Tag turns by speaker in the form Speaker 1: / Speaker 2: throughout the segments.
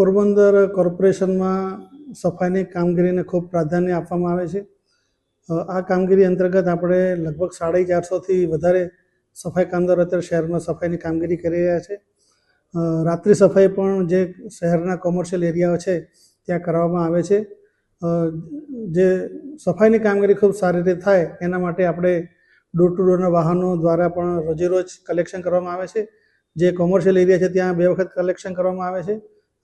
Speaker 1: પોરબંદર કોર્પોરેશનમાં સફાઈની કામગીરીને ખૂબ પ્રાધાન્ય આપવામાં આવે છે. આ કામગીરી અંતર્ગત આપણે લગભગ સાડી ચારસોથી વધારે સફાઈ કામદારો અત્યારે શહેરમાં સફાઈની કામગીરી કરી રહ્યા છે. રાત્રિ સફાઈ પણ જે શહેરના કોમર્શિયલ એરિયાઓ છે ત્યાં કરવામાં આવે છે. જે સફાઈની કામગીરી ખૂબ સારી રીતે થાય એના માટે આપણે ડોર ટુ ડોરના વાહનો દ્વારા પણ રોજેરોજ કલેક્શન કરવામાં આવે છે. જે કોમર્શિયલ એરિયા છે ત્યાં બે વખત કલેક્શન કરવામાં આવે છે.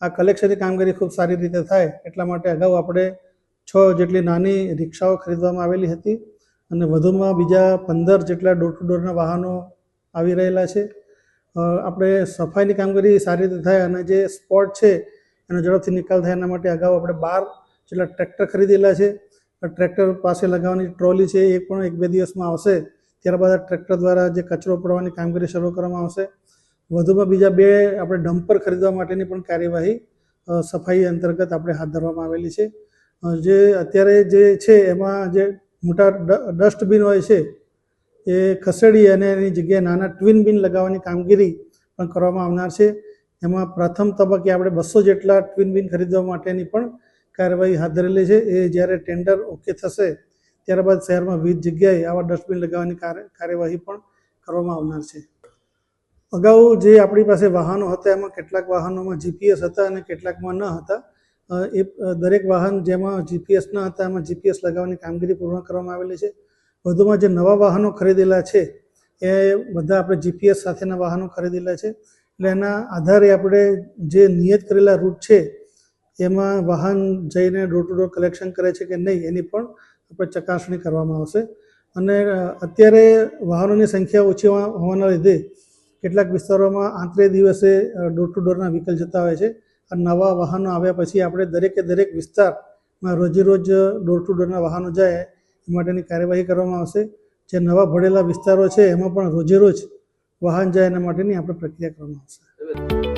Speaker 1: આ કલેક્શનની કામગીરી ખૂબ સારી રીતે થાય એટલા માટે અગાઉ આપણે છ જેટલી નાની રિક્ષાઓ ખરીદવામાં આવેલી હતી અને વધુમાં બીજા પંદર જેટલા ડોર ટુ ડોરના વાહનો આવી રહેલા છે. આપણે સફાઈની કામગીરી સારી રીતે થાય અને જે સ્પોટ છે એનો ઝડપથી નિકાલ થાય એના માટે અગાઉ આપણે બાર જેટલા ટ્રેક્ટર ખરીદેલા છે. ટ્રેક્ટર પાસે લગાવવાની ટ્રોલી છે એ પણ એક બે દિવસમાં આવશે. ત્યારબાદ ટ્રેક્ટર દ્વારા જે કચરો પડવાની કામગીરી શરૂ કરવામાં આવશે. વધુમાં બીજા બે આપણે ડમ્પર ખરીદવા માટેની પણ કાર્યવાહી સફાઈ અંતર્ગત આપણે હાથ ધરવામાં આવેલી છે. જે અત્યારે જે છે એમાં જે મોટા ડસ્ટબિન હોય છે, એ ખસેડી અને એની જગ્યાએ નાના ટ્વિન બિન લગાવવાની કામગીરી પણ કરવામાં આવનાર છે. એમાં પ્રથમ તબક્કે આપણે બસો જેટલા ટ્વિન બિન ખરીદવા માટેની પણ કાર્યવાહી હાથ ધરેલી છે. એ જ્યારે ટેન્ડર ઓકે થશે, ત્યારબાદ શહેરમાં વિવિધ જગ્યાએ આવા ડસ્ટબિન લગાવવાની કાર્ય- કાર્યવાહી પણ કરવામાં આવનાર છે. અગાઉ જે આપણી પાસે વાહનો હતા, એમાં કેટલાક વાહનોમાં જીપીએસ હતા અને કેટલાકમાં ન હતા. એ દરેક વાહન જેમાં જીપીએસ ન હતા, એમાં જીપીએસ લગાવવાની કામગીરી પૂર્ણ કરવામાં આવેલી છે. વધુમાં જે નવા વાહનો ખરીદેલા છે, એ બધા આપણે જીપીએસ સાથેના વાહનો ખરીદેલા છે. એટલે એના આધારે આપણે જે નિયત કરેલા રૂટ છે, એમાં વાહન જઈને ડોર ટુ ડોર કલેક્શન કરે છે કે નહીં, એની પણ આપણે ચકાસણી કરવામાં આવશે. અને અત્યારે વાહનોની સંખ્યા ઓછી હોવાના લીધે કેટલાક વિસ્તારોમાં આંતરે દિવસે ડોર ટુ ડોરના વ્હીકલ જતા હોય છે. અને નવા વાહનો આવ્યા પછી આપણે દરેકે દરેક વિસ્તારમાં રોજે રોજ ડોર ટુ ડોરના વાહનો જાય એ માટેની કાર્યવાહી કરવામાં આવશે. જે નવા ભળેલા વિસ્તારો છે, એમાં પણ રોજે રોજ વાહન જાય એના માટેની આપણે પ્રક્રિયા કરવામાં આવશે.